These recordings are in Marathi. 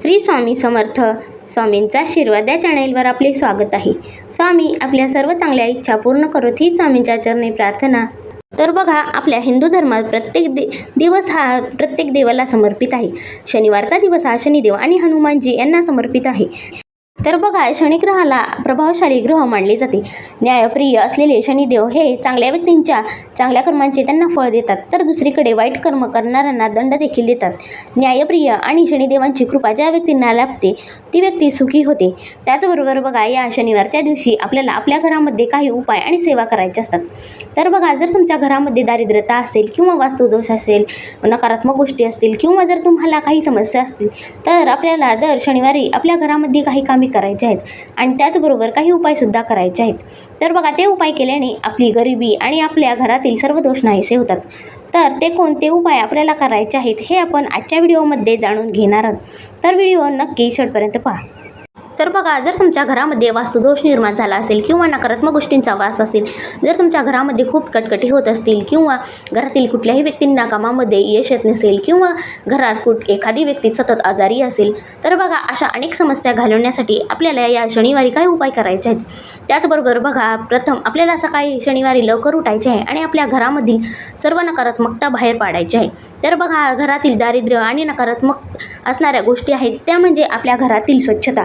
श्री स्वामी समर्थ. स्वामींचा आशीर्वाद या चॅनेलवर आपले स्वागत आहे. स्वामी आपल्या सर्व चांगल्या इच्छा पूर्ण करत ही स्वामींच्या चरणी प्रार्थना. तर बघा आपल्या हिंदू धर्मात प्रत्येक दि दिवस हा प्रत्येक देवाला समर्पित आहे. शनिवारचा दिवस हा शनिदेव आणि हनुमानजी यांना समर्पित आहे. तर बघा शनिग्रहाला प्रभावशाली ग्रह मानले जाते. न्यायप्रिय असलेले शनिदेव हे चांगल्या व्यक्तींच्या चांगल्या कर्मांचे त्यांना फळ देतात. तर दुसरीकडे वाईट कर्म करणाऱ्यांना दंड देखील देतात. न्यायप्रिय आणि शनिदेवांची कृपा ज्या व्यक्तींना लाभते ती व्यक्ती सुखी होते. त्याचबरोबर बघा या शनिवारच्या दिवशी आपल्याला आपल्या घरामध्ये काही उपाय आणि सेवा करायच्या असतात. तर बघा जर तुमच्या घरामध्ये दारिद्र्यता असेल किंवा वास्तुदोष असेल नकारात्मक गोष्टी असतील किंवा जर तुम्हाला काही समस्या असतील तर आपल्याला दर शनिवारी आपल्या घरामध्ये काही काम करायचे आहेत. आणि त्याचबरोबर काही उपायसुद्धा करायचे आहेत. तर बघा ते उपाय केल्याने आपली गरिबी आणि आपल्या घरातील सर्व दोष नाहीसे होतात. तर ते कोणते उपाय आपल्याला करायचे आहेत हे आपण आजच्या व्हिडिओमध्ये जाणून घेणार आहोत. तर व्हिडिओ नक्की शेवटपर्यंत पहा. तर बघा जर तुमच्या घरामध्ये वास्तुदोष निर्माण झाला असेल किंवा नकारात्मक गोष्टींचा वास असेल जर तुमच्या घरामध्ये खूप कटकटी होत असतील किंवा घरातील कुठल्याही व्यक्तींना कामामध्ये यश येत नसेल किंवा घरात कुठ एखादी व्यक्ती सतत आजारी असेल तर बघा अशा अनेक समस्या घालवण्यासाठी आपल्याला या शनिवारी काय उपाय करायचे आहेत? त्याचबरोबर बघा प्रथम आपल्याला सकाळी शनिवारी लवकर उठायचे आहे आणि आपल्या घरामधील सर्व नकारात्मकता बाहेर पाडायची आहे. तर बघा घरातील दारिद्र्य आणि नकारात्मक असणाऱ्या गोष्टी आहेत त्या म्हणजे आपल्या घरातील स्वच्छता.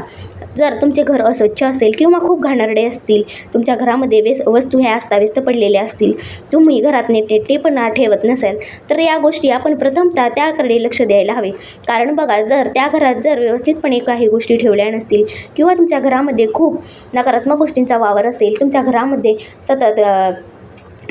जर तुमचे घर अस्वच्छ असेल किंवा खूप घाणेरडे असतील तुमच्या घरामध्ये वेस वस्तू ह्या अस्ताव्यस्त पडलेल्या असतील तुम्ही घरात नेटेपणा ठेवत नसाल तर या गोष्टी आपण प्रथमतः त्याकडे लक्ष द्यायला हवे. कारण बघा जर त्या घरात जर व्यवस्थितपणे काही गोष्टी ठेवल्या नसतील किंवा तुमच्या घरामध्ये खूप नकारात्मक गोष्टींचा वावर असेल तुमच्या घरामध्ये सतत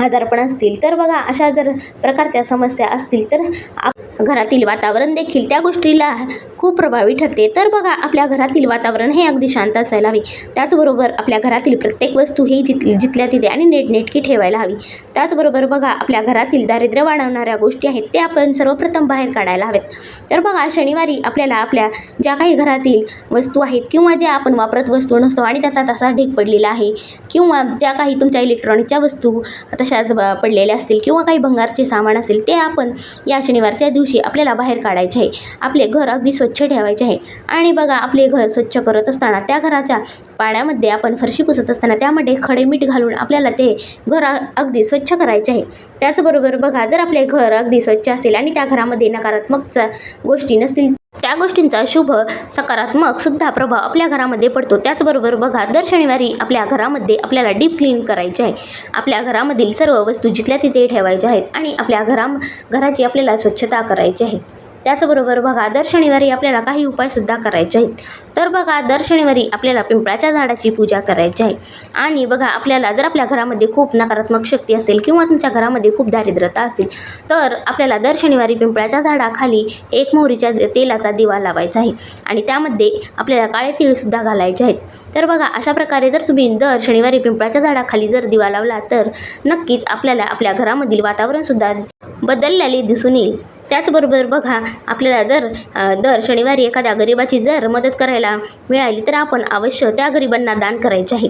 आजारपण असतील तर बघा अशा जर प्रकारच्या समस्या असतील तर आप घरातील वातावरण देखील त्या गोष्टीला खूप प्रभावी ठरते. तर बघा आपल्या घरातील वातावरण हे अगदी शांत असायला हवे. त्याचबरोबर आपल्या घरातील प्रत्येक वस्तू ही जित जिथल्या तिथे आणि नेटनेटकी ठेवायला हवी. त्याचबरोबर बघा आपल्या घरातील दारिद्र्य वाढवणाऱ्या गोष्टी आहेत त्या आपण सर्वप्रथम बाहेर काढायला हव्यात तर बघा शनिवारी आपल्याला आपल्या ज्या काही घरातील वस्तू आहेत किंवा ज्या आपण वापरत वस्तू नसतो आणि त्याचा तसा ढीक पडलेला आहे किंवा ज्या काही तुमच्या इलेक्ट्रॉनिकच्या वस्तू तशाच पडलेल्या असतील किंवा काही भंगारचे सामान असेल ते आपण या शनिवारच्या दिवशी आपल्याला बाहेर काढायचे आहे. आपले घर अगदी स्वच्छ ठेवायचे आहे. आणि बघा आपले घर स्वच्छ करत असताना त्या घराच्या पाण्यामध्ये आपण फरशी पुसत असताना त्यामध्ये खडे मीठ घालून आपल्याला ते घर अगदी स्वच्छ करायचे आहे. त्याचबरोबर बघा जर आपले घर अगदी स्वच्छ असेल आणि त्या घरामध्ये नकारात्मकचा गोष्टी नसतील त्या गोष्टींचा शुभ सकारात्मक सुद्धा प्रभाव आपल्या घरामध्ये पडतो. त्याचबरोबर बघा दर शनिवारी आपल्या घरामध्ये आपल्याला डीप क्लीन करायचे आहे. आपल्या घरामधील सर्व वस्तू जिथल्या तिथे ठेवायच्या आहेत आणि आपल्या घरा घराची आपल्याला स्वच्छता करायची आहे. त्याचबरोबर बघा दर शनिवारी आपल्याला काही उपायसुद्धा करायचे आहेत. तर बघा दर शनिवारी आपल्याला पिंपळाच्या झाडाची पूजा करायची आहे. आणि बघा आपल्याला जर आपल्या घरामध्ये खूप नकारात्मक शक्ती असेल किंवा तुमच्या घरामध्ये खूप दारिद्रता असेल तर आपल्याला दर शनिवारी पिंपळाच्या झाडाखाली एक मोहरीच्या तेलाचा दिवा लावायचा आहे. आणि त्यामध्ये आपल्याला काळे तीळसुद्धा घालायचे आहेत. तर बघा अशा प्रकारे जर तुम्ही दर शनिवारी पिंपळाच्या झाडाखाली जर दिवा लावला तर नक्कीच आपल्याला आपल्या घरामधील वातावरणसुद्धा बदललेले दिसून येईल. त्याचबरोबर बघा आपल्याला जर दर शनिवारी एखाद्या गरिबाची जर मदत करायला मिळाली तर आपण अवश्य त्या गरिबांना दान करायचे आहे.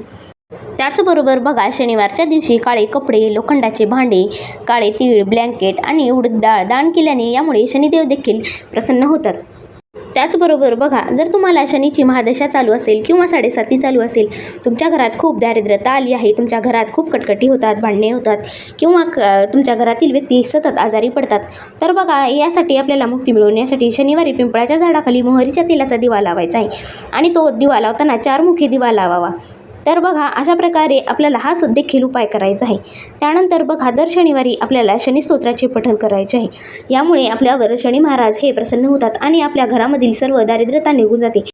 त्याचबरोबर बघा शनिवारच्या दिवशी काळे कपडे लोखंडाचे भांडे काळे तीळ ब्लँकेट आणि उडदाळ दान केल्याने यामुळे शनिदेव देखील प्रसन्न होतात. त्याचबरोबर बघा जर तुम्हाला शनीची महादशा चालू असेल किंवा साडेसाती चालू असेल तुमच्या घरात खूप दारिद्र्यता आली आहे तुमच्या घरात खूप कटकटी होतात भांडणे होतात किंवा क तुमच्या घरातील व्यक्ती सतत आजारी पडतात तर बघा यासाठी आपल्याला मुक्ती मिळवण्यासाठी शनिवारी पिंपळाच्या झाडाखाली मोहरीच्या तेलाचा दिवा लावायचा आहे आणि तो दिवा लावताना चारमुखी दिवा लावावा. तर बघा अशा प्रकारे आपल्याला हा सुद्धा देखील उपाय करायचा आहे. त्यानंतर बघा दर शनिवारी आपल्याला शनिस्तोत्राचे पठण करायचे आहे. यामुळे आपल्यावर शनी महाराज हे प्रसन्न होतात आणि आपल्या घरामधील सर्व दारिद्र्यता निघून जाते.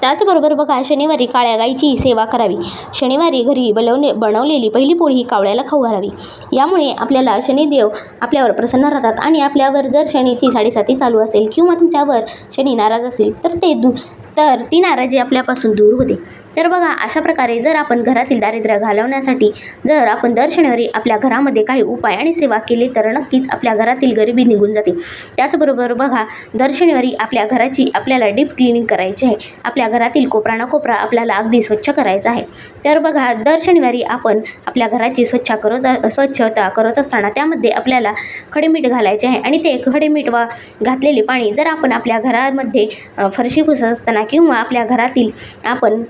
त्याचबरोबर बघा शनिवारी काळ्या गाईची सेवा करावी. शनिवारी घरी बनवणे बनवलेली पहिली पोळी ही कावळ्याला खाऊ घालावी. यामुळे आपल्याला शनिदेव आपल्यावर प्रसन्न राहतात आणि आपल्यावर जर शनीची साडेसाती चालू असेल किंवा तुमच्यावर शनी नाराज असेल तर ते दू तर ती नाराजी आपल्यापासून दूर होते. तर बघा अशा प्रकारे जर आपण घरातील दारिद्र्य घालवण्यासाठी जर आपण दर शनिवारी आपल्या घरामध्ये काही उपाय आणि सेवा केली तर नक्कीच आपल्या घरातील गरिबी निघून जाते. त्याचबरोबर बघा दर शनिवारी आपल्या घराची आपल्याला डीप क्लिनिंग करायची आहे. आपल्या घरातील कोपरा ना कोपरा आपल्याला अगदी स्वच्छ करायचा आहे. तर बघा दर शनिवारी आपण आपल्या घराची स्वच्छ करत स्वच्छता करत असताना त्यामध्ये आपल्याला खडेमीठ घालायचे आहे आणि ते खडेमीठ वा घातलेले पाणी जर आपण आपल्या घरामध्ये फरशी पुसत असताना किंवा आपल्या घरातील आपण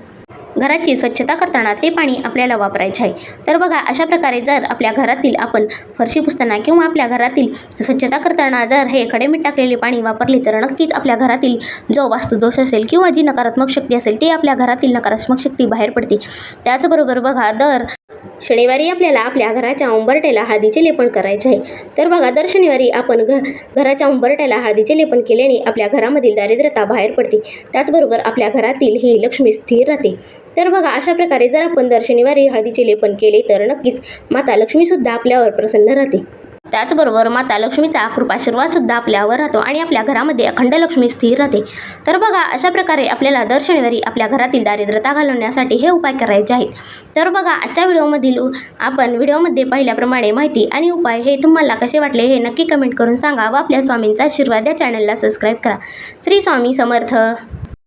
घराची स्वच्छता करताना ते पाणी आपल्याला वापरायचे आहे. तर बघा अशा प्रकारे जर आपल्या घरातील आपण फरशी पुसताना किंवा आपल्या घरातील स्वच्छता करताना जर हे खडेमीठ टाकलेले पाणी वापरले तर नक्कीच आपल्या घरातील जो वास्तुदोष असेल किंवा जी नकारात्मक शक्ती असेल ती आपल्या घरातील नकारात्मक शक्ती बाहेर पडते. त्याचबरोबर बघा दर शनिवारी आपल्याला आपल्या घराच्या उंबरट्याला हळदीचे लेपन करायचे आहे. तर बघा दर शनिवारी आपण घ घराच्या उंबरट्याला हळदीचे लेपन केल्याने आपल्या घरामधील दारिद्रता बाहेर पडते. त्याचबरोबर आपल्या घरातील ही लक्ष्मी स्थिर राहते. तर बघा अशा प्रकारे जर आपण दर शनिवारी हळदीचे लेपन केले तर नक्कीच माता लक्ष्मीसुद्धा आपल्यावर प्रसन्न राहते. त्याचबरोबर माता लक्ष्मीचा कृपाशीर्वादसुद्धा आपल्यावर राहतो आणि आपल्या घरामध्ये अखंड लक्ष्मी स्थिर राहते. तर बघा अशा प्रकारे आपल्याला दर शनिवारी आपल्या घरातील दारिद्रता घालवण्यासाठी हे उपाय करायचे आहेत. तर बघा आजच्या व्हिडिओमधील आपण व्हिडिओमध्ये पाहिल्याप्रमाणे माहिती आणि उपाय हे तुम्हाला कसे वाटले हे नक्की कमेंट करून सांगा व आपल्या स्वामींचा आशीर्वाद या चॅनलला सबस्क्राईब करा. श्री स्वामी समर्थ.